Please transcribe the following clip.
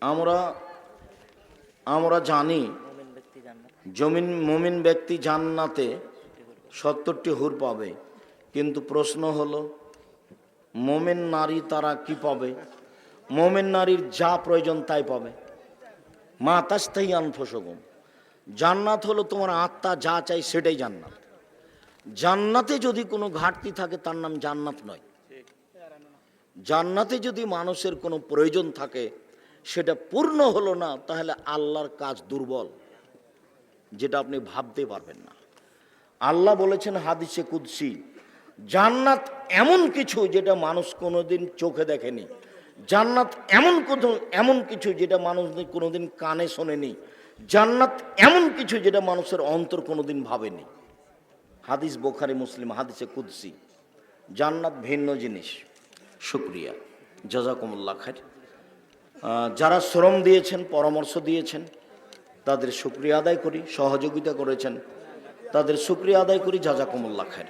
আমরা আমরা জানি জমিন, মুমিন ব্যক্তি জান্নাতে সত্তরটি হুর পাবে। কিন্তু প্রশ্ন হলো, মোমেন নারী তারা কি পাবে? মোমেন নারীর যা প্রয়োজন তাই পাবে। মা তাস্তাই আনফসগম জান্নাত হলো তোমার আত্মা যা চাই সেটাই জান্নাত। জান্নাতে যদি কোনো ঘাটতি থাকে, তার নাম জান্নাত নয়। জান্নাতে যদি মানুষের কোনো প্রয়োজন থাকে সেটা পূর্ণ হলো না তাহলে আল্লাহর কাজ দুর্বল যেটা আপনি ভাবতে পারবেন না। আল্লাহ বলেছেন হাদিসে কুদ্সি জান্নাত এমন কিছু যেটা মানুষ কোনোদিন চোখে দেখেনি জান্নাত এমন কোনো এমন কিছু যেটা মানুষ কোনোদিন কানে শোনেনি জান্নাত এমন কিছু যেটা মানুষের অন্তর কোনোদিন ভাবেনি। হাদিস বোখারি মুসলিম হাদিসে কুদ্সি জান্নাত ভিন্ন জিনিস। শুক্রিয়া। জাজাকুমুল্লাহ খাই আহ, যারা শ্রম দিয়েছেন, পরামর্শ দিয়েছেন, তাদের সুক্রিয়া আদায় করি, সহযোগিতা করেছেন, তাদের সুক্রিয়া আদায় করি যা যা কমল্লা খাই